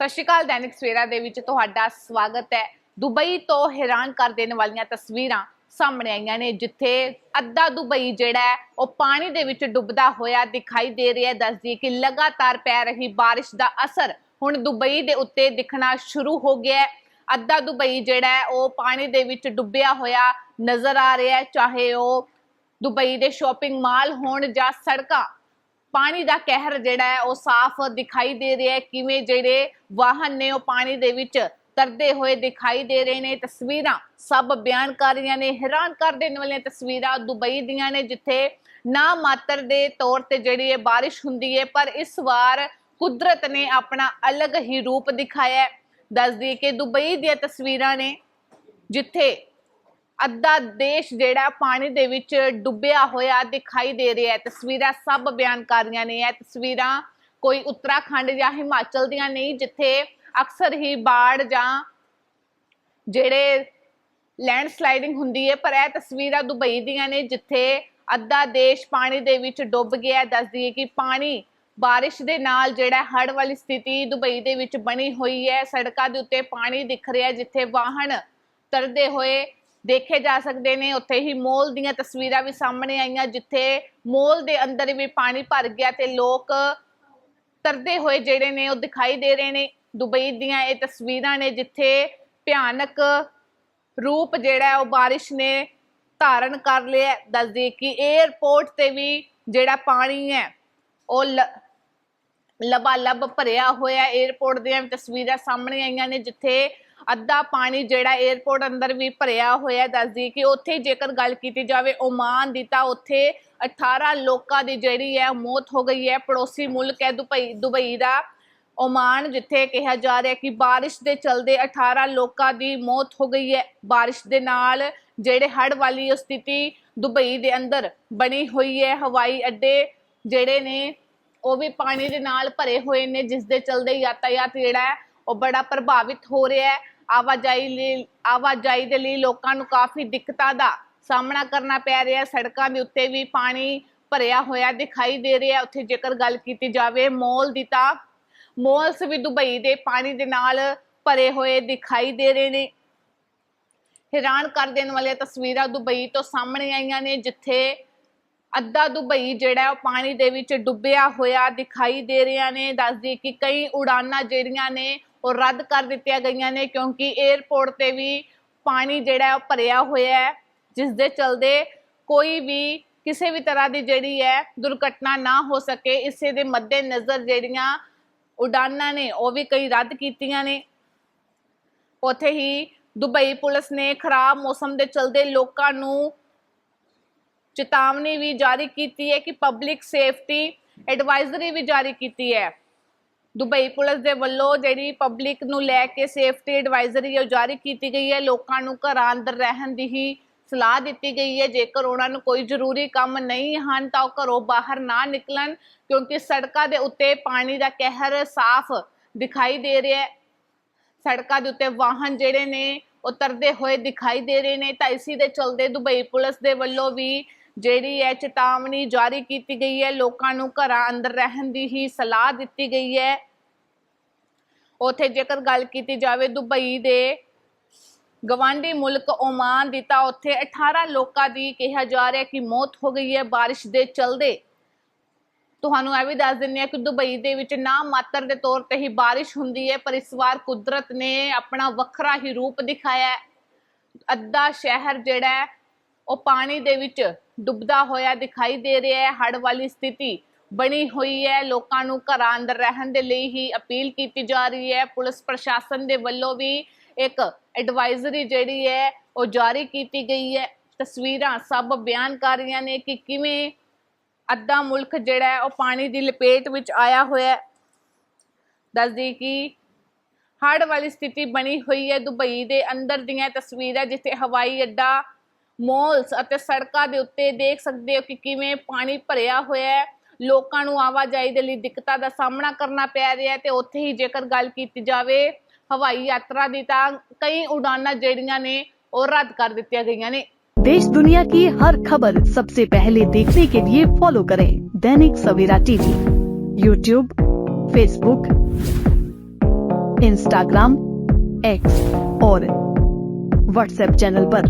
ਸਤਿ ਸ਼੍ਰੀ ਅਕਾਲ, ਦੈਨਿਕ ਸਵੇਰਾ ਦੇ ਵਿੱਚ ਤੁਹਾਡਾ ਸਵਾਗਤ ਹੈ। ਦੁਬਈ ਤੋਂ ਹੈਰਾਨ ਕਰ ਦੇਣ ਵਾਲੀਆਂ ਤਸਵੀਰਾਂ ਸਾਹਮਣੇ ਆਈਆਂ ਨੇ, ਜਿੱਥੇ ਅੱਧਾ ਦੁਬਈ ਜਿਹੜਾ ਹੈ, ਉਹ ਪਾਣੀ ਦੇ ਵਿੱਚ ਡੁੱਬਦਾ ਹੋਇਆ ਦਿਖਾਈ ਦੇ ਰਿਹਾ ਹੈ। ਦੱਸਦੀ ਕਿ ਲਗਾਤਾਰ ਪੈ ਰਹੀ ਬਾਰਿਸ਼ ਦਾ ਅਸਰ ਹੁਣ ਦੁਬਈ ਦੇ ਉੱਤੇ ਦਿਖਣਾ ਸ਼ੁਰੂ ਹੋ ਗਿਆ ਹੈ। ਅੱਧਾ ਦੁਬਈ ਜਿਹੜਾ ਹੈ, ਉਹ ਪਾਣੀ ਦੇ ਵਿੱਚ ਡੁੱਬਿਆ ਹੋਇਆ ਨਜ਼ਰ ਆ ਰਿਹਾ ਹੈ, ਚਾਹੇ ਉਹ ਦੁਬਈ ਦੇ ਸ਼ਾਪਿੰਗ ਮਾਲ ਹੋਣ ਜਾਂ ਸੜਕਾਂ ਪਾਣੀ ਦਾ ਕਹਿਰ ਜਿਹੜਾ ਹੈ, ਉਹ ਸਾਫ਼ ਦਿਖਾਈ ਦੇ ਰਿਹਾ ਹੈ। ਕਿਵੇਂ ਜਿਹੜੇ ਵਾਹਨ ਨੇ, ਉਹ ਪਾਣੀ ਦੇ ਵਿੱਚ ਤਰਦੇ ਹੋਏ ਦਿਖਾਈ ਦੇ ਰਹੇ ਨੇ। ਤਸਵੀਰਾਂ ਸਭ ਬਿਆਨ ਕਰ ਰਹੀਆਂ ਨੇ, ਹੈਰਾਨ ਕਰ ਦੇਣ ਵਾਲੀਆਂ ਤਸਵੀਰਾਂ ਦੁਬਈ ਦੀਆਂ ਨੇ, ਜਿੱਥੇ ਨਾ ਮਾਤਰ ਦੇ ਤੌਰ ਤੇ ਜਿਹੜੀ ਇਹ ਬਾਰਿਸ਼ ਹੁੰਦੀ ਹੈ, ਪਰ ਇਸ ਵਾਰ ਕੁਦਰਤ ਨੇ ਆਪਣਾ ਅਲੱਗ ਹੀ ਰੂਪ ਦਿਖਾਇਆ ਹੈ। ਦੱਸਦੀ ਕਿ ਦੁਬਈ ਦੀਆਂ ਤਸਵੀਰਾਂ ਨੇ, ਜਿੱਥੇ ਅੱਧਾ ਦੇਸ਼ ਜਿਹੜਾ ਪਾਣੀ ਦੇ ਵਿੱਚ ਡੁੱਬਿਆ ਹੋਇਆ ਦਿਖਾਈ ਦੇ ਰਿਹਾ ਹੈ। ਤਸਵੀਰਾਂ ਸਭ ਬਿਆਨ ਕਰ ਰਹੀਆਂ ਨੇ। ਇਹ ਤਸਵੀਰਾਂ ਕੋਈ ਉੱਤਰਾਖੰਡ ਜਾਂ ਹਿਮਾਚਲ ਦੀਆਂ ਨਹੀਂ, ਜਿੱਥੇ ਅਕਸਰ ਹੀ ਬਾੜ ਜਾਂ ਜਿਹੜੇ ਲੈਂਡ ਸਲਾਈਡਿੰਗ ਹੁੰਦੀ ਹੈ, ਪਰ ਇਹ ਤਸਵੀਰਾਂ ਦੁਬਈ ਦੀਆਂ ਨੇ, ਜਿੱਥੇ ਅੱਧਾ ਦੇਸ਼ ਪਾਣੀ ਦੇ ਵਿੱਚ ਡੁੱਬ ਗਿਆ ਦੱਸਦੀ ਹੈ ਕਿ ਪਾਣੀ ਬਾਰਿਸ਼ ਦੇ ਨਾਲ ਜਿਹੜਾ ਹੜ੍ਹ ਵਾਲੀ ਸਥਿਤੀ ਦੁਬਈ ਦੇ ਵਿੱਚ ਬਣੀ ਹੋਈ ਹੈ। ਸੜਕਾਂ ਦੇ ਉੱਤੇ ਪਾਣੀ ਦਿਖ ਰਿਹਾ ਜਿੱਥੇ ਵਾਹਨ ਤਰਦੇ ਹੋਏ ਦੇਖੇ ਜਾ ਸਕਦੇ ਨੇ। ਉੱਥੇ ਹੀ ਮੋਲ ਦੀਆਂ ਤਸਵੀਰਾਂ ਵੀ ਸਾਹਮਣੇ ਆਈਆਂ, ਜਿੱਥੇ ਮੋਲ ਦੇ ਅੰਦਰ ਵੀ ਪਾਣੀ ਭਰ ਗਿਆ ਤੇ ਲੋਕ ਤਰਦੇ ਹੋਏ ਜਿਹੜੇ ਨੇ, ਉਹ ਦਿਖਾਈ ਦੇ ਰਹੇ ਨੇ। ਦੁਬਈ ਦੀਆਂ ਇਹ ਤਸਵੀਰਾਂ ਨੇ, ਜਿੱਥੇ ਭਿਆਨਕ ਰੂਪ ਜਿਹੜਾ ਉਹ ਬਾਰਿਸ਼ ਨੇ ਧਾਰਨ ਕਰ ਲਿਆ। ਦੱਸਦੀ ਕਿ 에ਅਰਪੋਰਟ ਤੇ ਵੀ ਜਿਹੜਾ ਪਾਣੀ ਹੈ, ਉਹ ਲ- ਲਬਾਲਬ ਭਰਿਆ ਹੋਇਆ। 에ਅਰਪੋਰਟ ਦੀਆਂ ਵੀ ਤਸਵੀਰਾਂ ਸਾਹਮਣੇ ਆਈਆਂ ਨੇ, ਜਿੱਥੇ ਅੱਧਾ ਪਾਣੀ ਜਿਹੜਾ 에ਅਰਪੋਰਟ ਅੰਦਰ ਵੀ ਭਰਿਆ ਹੋਇਆ ਦੱਸਦੀ ਕਿ ਉੱਥੇ ਜੇਕਰ ਗੱਲ ਕੀਤੀ ਜਾਵੇ ਓਮਾਨ ਦੀ, ਤਾਂ ਉੱਥੇ 18 ਲੋਕਾਂ ਦੀ ਜਿਹੜੀ ਹੈ ਮੌਤ ਹੋ ਗਈ ਹੈ। ਪੜੋਸੀ ਮੁਲਕ ਹੈ ਦੁਬਈ ਦੁਬਈ ਦਾ ਓਮਾਨ, ਜਿੱਥੇ ਕਿਹਾ ਜਾ ਰਿਹਾ ਕਿ ਬਾਰਿਸ਼ ਦੇ ਚਲਦੇ 18 ਲੋਕਾਂ ਦੀ ਮੌਤ ਹੋ ਗਈ ਹੈ। ਬਾਰਿਸ਼ ਦੇ ਨਾਲ ਜਿਹੜੇ ਹੜ੍ਹ ਵਾਲੀ ਉਹ ਸਥਿਤੀ ਦੁਬਈ ਦੇ ਅੰਦਰ ਬਣੀ ਹੋਈ ਹੈ। ਹਵਾਈ ਅੱਡੇ ਜਿਹੜੇ ਨੇ, ਉਹ ਵੀ ਪਾਣੀ ਦੇ ਨਾਲ ਭਰੇ ਹੋਏ ਨੇ, ਜਿਸ ਦੇ ਚਲਦੇ ਯਾਤਾਯਾਤ ਜਿਹੜਾ ਉਹ ਬੜਾ ਪ੍ਰਭਾਵਿਤ ਹੋ ਰਿਹਾ ਹੈ। ਆਵਾਜਾਈ ਲਈ, ਆਵਾਜਾਈ ਦੇ ਲਈ ਲੋਕਾਂ ਨੂੰ ਕਾਫੀ ਦਿੱਕਤਾਂ ਦਾ ਸਾਹਮਣਾ ਕਰਨਾ ਪੈ ਰਿਹਾ। ਸੜਕਾਂ ਦੇ ਉੱਤੇ ਵੀ ਪਾਣੀ ਭਰਿਆ ਹੋਇਆ ਦਿਖਾਈ ਦੇ ਰਿਹਾ। ਉੱਥੇ ਜੇਕਰ ਗੱਲ ਕੀਤੀ ਜਾਵੇ, ਮੋਲ ਦੀ ਤਾਂ ਮੋਲਸ ਵੀ ਦੁਬਈ ਦੇ ਪਾਣੀ ਦੇ ਨਾਲ ਭਰੇ ਹੋਏ ਦਿਖਾਈ ਦੇ ਰਹੇ ਨੇ। ਹੈਰਾਨ ਕਰ ਦੇਣ ਵਾਲੀਆਂ ਤਸਵੀਰਾਂ ਦੁਬਈ ਤੋਂ ਸਾਹਮਣੇ ਆਈਆਂ ਨੇ, ਜਿੱਥੇ ਅੱਧਾ ਦੁਬਈ ਜਿਹੜਾ ਉਹ ਪਾਣੀ ਦੇ ਵਿੱਚ ਡੁੱਬਿਆ ਹੋਇਆ ਦਿਖਾਈ ਦੇ ਰਿਹਾ ਨੇ। ਦੱਸਦੀ ਕਿ ਕਈ ਉਡਾਨਾਂ ਜਿਹੜੀਆਂ ਨੇ ਉਹ ਰੱਦ ਕਰ ਦਿੱਤੀਆਂ ਗਈਆਂ ਨੇ ਕਿਉਂਕਿ 에ਅਰਪੋਰਟ ਤੇ ਵੀ ਪਾਣੀ ਜਿਹੜਾ ਉਹ ਭਰਿਆ ਹੋਇਆ ਹੈ, ਜਿਸ ਦੇ ਚਲਦੇ ਕੋਈ ਵੀ ਕਿਸੇ ਵੀ ਤਰ੍ਹਾਂ ਦੀ ਜਿਹੜੀ ਹੈ ਦੁਰਘਟਨਾ ਨਾ ਹੋ ਸਕੇ, ਇਸੇ ਦੇ ਮੱਦੇ ਨਜ਼ਰ ਜਿਹੜੀਆਂ ਉਡਾਨਾਂ ਨੇ ਉਹ ਵੀ ਕਈ ਰੱਦ ਕੀਤੀਆਂ ਨੇ। ਉੱਥੇ ਹੀ ਦੁਬਈ ਪੁਲਿਸ ਨੇ ਖਰਾਬ ਮੌਸਮ ਦੇ ਚਲਦੇ ਲੋਕਾਂ ਨੂੰ ਚੇਤਾਵਨੀ ਵੀ ਜਾਰੀ ਕੀਤੀ ਹੈ ਕਿ ਪਬਲਿਕ ਸੇਫਟੀ ਐਡਵਾਈਜ਼ਰੀ ਵੀ ਜਾਰੀ ਕੀਤੀ ਹੈ। ਦੁਬਈ ਪੁਲਿਸ ਦੇ ਵੱਲੋਂ ਜਿਹੜੀ ਪਬਲਿਕ ਨੂੰ ਲੈ ਕੇ ਸੇਫਟੀ ਐਡਵਾਈਜ਼ਰੀ ਉਹ ਜਾਰੀ ਕੀਤੀ ਗਈ ਹੈ। ਲੋਕਾਂ ਨੂੰ ਘਰਾਂ ਅੰਦਰ ਰਹਿਣ ਦੀ ਹੀ ਸਲਾਹ ਦਿੱਤੀ ਗਈ ਹੈ। ਜੇਕਰ ਉਹਨਾਂ ਨੂੰ ਕੋਈ ਜ਼ਰੂਰੀ ਕੰਮ ਨਹੀਂ ਹਨ, ਤਾਂ ਉਹ ਘਰੋਂ ਬਾਹਰ ਨਾ ਨਿਕਲਣ, ਕਿਉਂਕਿ ਸੜਕਾਂ ਦੇ ਉੱਤੇ ਪਾਣੀ ਦਾ ਕਹਿਰ ਸਾਫ਼ ਦਿਖਾਈ ਦੇ ਰਿਹਾ ਹੈ। ਸੜਕਾਂ ਦੇ ਉੱਤੇ ਵਾਹਨ ਜਿਹੜੇ ਨੇ, ਉਹ ਤਰਦੇ ਹੋਏ ਦਿਖਾਈ ਦੇ ਰਹੇ ਨੇ। ਤਾਂ ਇਸੀ ਦੇ ਚਲਦੇ ਦੁਬਈ ਪੁਲਿਸ ਦੇ ਵੱਲੋਂ ਵੀ ਜਿਹੜੀ ਹੈ ਚੇਤਾਵਨੀ ਜਾਰੀ ਕੀਤੀ ਗਈ ਹੈ, ਲੋਕਾਂ ਨੂੰ ਘਰਾਂ ਅੰਦਰ ਰਹਿਣ ਦੀ ਹੀ ਸਲਾਹ ਦਿੱਤੀ ਗਈ ਹੈ। ਉਥੇ ਜੇਕਰ ਗੱਲ ਕੀਤੀ ਜਾਵੇ ਦੁਬਈ ਦੇ ਗਵਾਂਢੀ ਮੁਲਕ ਓਮਾਨ ਦੀ, ਤਾਂ ਉੱਥੇ 18 ਲੋਕਾਂ ਦੀ ਕਿਹਾ ਜਾ ਰਿਹਾ ਕਿ ਮੌਤ ਹੋ ਗਈ ਹੈ ਬਾਰਿਸ਼ ਦੇ ਚਲਦੇ। ਤੁਹਾਨੂੰ ਇਹ ਵੀ ਦੱਸ ਦਿੰਦੇ ਆ ਕਿ ਦੁਬਈ ਦੇ ਵਿੱਚ ਨਾ ਮਾਤਰ ਦੇ ਤੌਰ ਤੇ ਹੀ ਬਾਰਿਸ਼ ਹੁੰਦੀ ਹੈ, ਪਰ ਇਸ ਵਾਰ ਕੁਦਰਤ ਨੇ ਆਪਣਾ ਵੱਖਰਾ ਹੀ ਰੂਪ ਦਿਖਾਇਆ ਅੱਧਾ ਸ਼ਹਿਰ ਜਿਹੜਾ ਹੈ, ਉਹ ਪਾਣੀ ਦੇ ਵਿੱਚ ਡੁੱਬਦਾ ਹੋਇਆ ਦਿਖਾਈ ਦੇ ਰਿਹਾ ਹੈ। ਹੜ੍ਹ ਵਾਲੀ ਸਥਿਤੀ ਬਣੀ ਹੋਈ ਹੈ। ਲੋਕਾਂ ਨੂੰ ਘਰਾਂ ਅੰਦਰ ਰਹਿਣ ਦੇ ਲਈ ਹੀ ਅਪੀਲ ਕੀਤੀ ਜਾ ਰਹੀ ਹੈ। ਪੁਲਿਸ ਪ੍ਰਸ਼ਾਸਨ ਦੇ ਵੱਲੋਂ ਵੀ ਇੱਕ ਐਡਵਾਈਜ਼ਰੀ ਜਿਹੜੀ ਹੈ, ਉਹ ਜਾਰੀ ਕੀਤੀ ਗਈ ਹੈ। ਤਸਵੀਰਾਂ ਸਭ ਬਿਆਨ ਕਰ ਰਹੀਆਂ ਨੇ ਕਿ ਕਿਵੇਂ ਅੱਧਾ ਮੁਲਕ ਜਿਹੜਾ ਹੈ, ਉਹ ਪਾਣੀ ਦੀ ਲਪੇਟ ਵਿੱਚ ਆਇਆ ਹੋਇਆ ਹੈ। ਦੱਸਦੀ ਕਿ ਹੜ੍ਹ ਵਾਲੀ ਸਥਿਤੀ ਬਣੀ ਹੋਈ ਹੈ। ਦੁਬਈ ਦੇ ਅੰਦਰ ਦੀਆਂ ਤਸਵੀਰਾਂ ਜਿੱਥੇ ਹਵਾਈ ਅੱਡਾ ਮਾਲਸ ਅਤੇ ਸੜਕਾਂ ਦੇ ਉੱਤੇ ਦੇਖ ਸਕਦੇ ਹੋ ਕਿ ਕਿਵੇਂ ਪਾਣੀ ਭਰਿਆ ਹੋਇਆ ਹੈ ਲੋਕਾਂ ਨੂੰ ਆਵਾਜਾਈ ਦੇ ਲਈ ਦਿੱਕਤਾਂ ਦਾ ਸਾਹਮਣਾ ਕਰਨਾ ਪੈ ਰਿਹਾ ਹੈ ਤੇ ਉੱਥੇ ਹੀ ਜੇਕਰ ਗੱਲ ਕੀਤੀ ਜਾਵੇ ਹਵਾਈ ਯਾਤਰਾ ਦੀ ਤਾਂ ਕਈ ਉਡਾਨਾਂ ਜਿਹੜੀਆਂ ਨੇ ਉਹ ਰੱਦ ਕਰ ਦਿੱਤੀਆਂ ਗਈਆਂ ਨੇ देश दुनिया की हर खबर सबसे पहले देखने के लिए फॉलो करें Dainik Savera TV YouTube Facebook Instagram X और व्हाट्सएप चैनल पर।